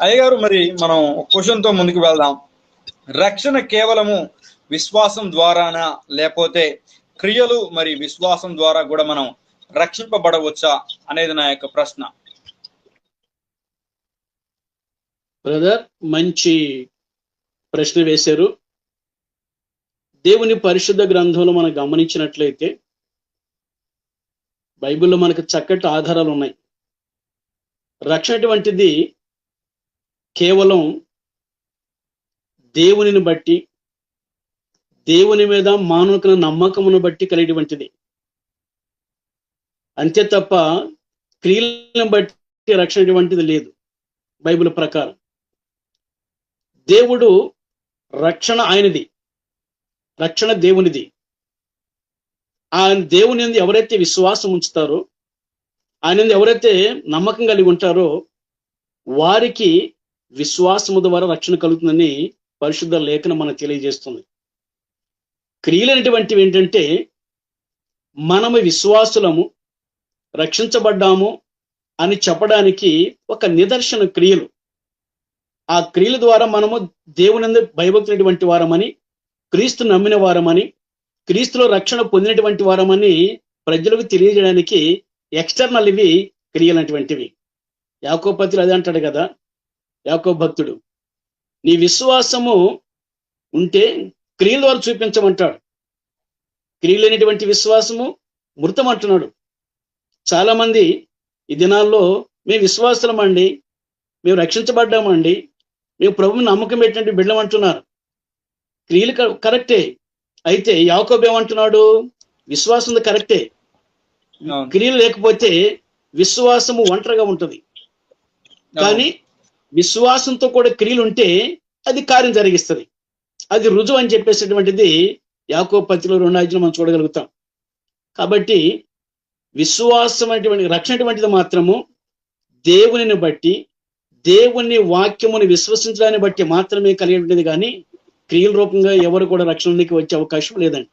అయ్యగారు మరి మనం క్వశ్చన్తో ముందుకు వెళ్దాం. రక్షణ కేవలము విశ్వాసం ద్వారానా? లేకపోతే క్రియలు మరి విశ్వాసం ద్వారా కూడా మనం రక్షింపబడవచ్చా? అనేది నా యొక్క ప్రశ్న. బ్రదర్ మంచి ప్రశ్న వేశారు. దేవుని పరిశుద్ధ గ్రంథంలో మనం గమనించినట్లయితే బైబిల్లో మనకు చక్కటి ఆధారాలు ఉన్నాయి. రక్షణ అటువంటిది కేవలం దేవునిని బట్టి దేవుని మీద మానవుకున్న నమ్మకమును బట్టి కలిగేటువంటిది అంతే తప్ప క్రియలను బట్టి రక్షణ లేదు బైబిల్ ప్రకారం. దేవుడు రక్షణ ఆయనది రక్షణ దేవునిది. ఆ దేవుని ఎవరైతే విశ్వాసం ఉంచుతారో ఆయన ఎవరైతే నమ్మకం కలిగి ఉంటారో వారికి విశ్వాసము ద్వారా రక్షణ కలుగుతుందని పరిశుద్ధ లేఖనం మనకు తెలియజేస్తుంది. క్రియలైనటువంటివి ఏంటంటే మనము విశ్వాసులము రక్షించబడ్డాము అని చెప్పడానికి ఒక నిదర్శన క్రియలు. ఆ క్రియల ద్వారా మనము దేవుని భయభక్తులటువంటి వారమని క్రీస్తు నమ్మిన వారమని క్రీస్తులో రక్షణ పొందినటువంటి వారమని ప్రజలకు తెలియజేయడానికి ఎక్స్టర్నల్ ఇవి క్రియలటువంటివి యాకో పత్రులు అదే అంటాడు కదా యాకో భక్తుడు నీ విశ్వాసము ఉంటే క్రియల ద్వారా చూపించమంటాడు. క్రియలు లేనటువంటి విశ్వాసము మృతం అంటున్నాడు. చాలా మంది ఈ దినాల్లో మేము విశ్వాసులమండి మేము రక్షించబడ్డామండి మేము ప్రభుని నమ్మకం పెట్టినట్టు బిడ్డమంటున్నారు క్రియలు కరెక్టే. అయితే యాకోబు ఏమంటున్నాడు? విశ్వాసం కరెక్టే. క్రియలు లేకపోతే విశ్వాసము ఒంటరిగా ఉంటుంది. కానీ విశ్వాసంతో కూడా క్రియలు ఉంటే అది కార్యం జరిగిస్తుంది. అది రుజువు అని చెప్పేసేటువంటిది యాకో పత్రిలో రెండాజ్యం మనం చూడగలుగుతాం. కాబట్టి విశ్వాసం అనేటువంటి రక్షణ అటువంటిది మాత్రము దేవునిని బట్టి దేవుని వాక్యముని విశ్వసించడాన్ని బట్టి మాత్రమే కలిగేటువంటిది కానీ క్రియల రూపంగా ఎవరు కూడా రక్షణలోకి వచ్చే అవకాశం లేదండి.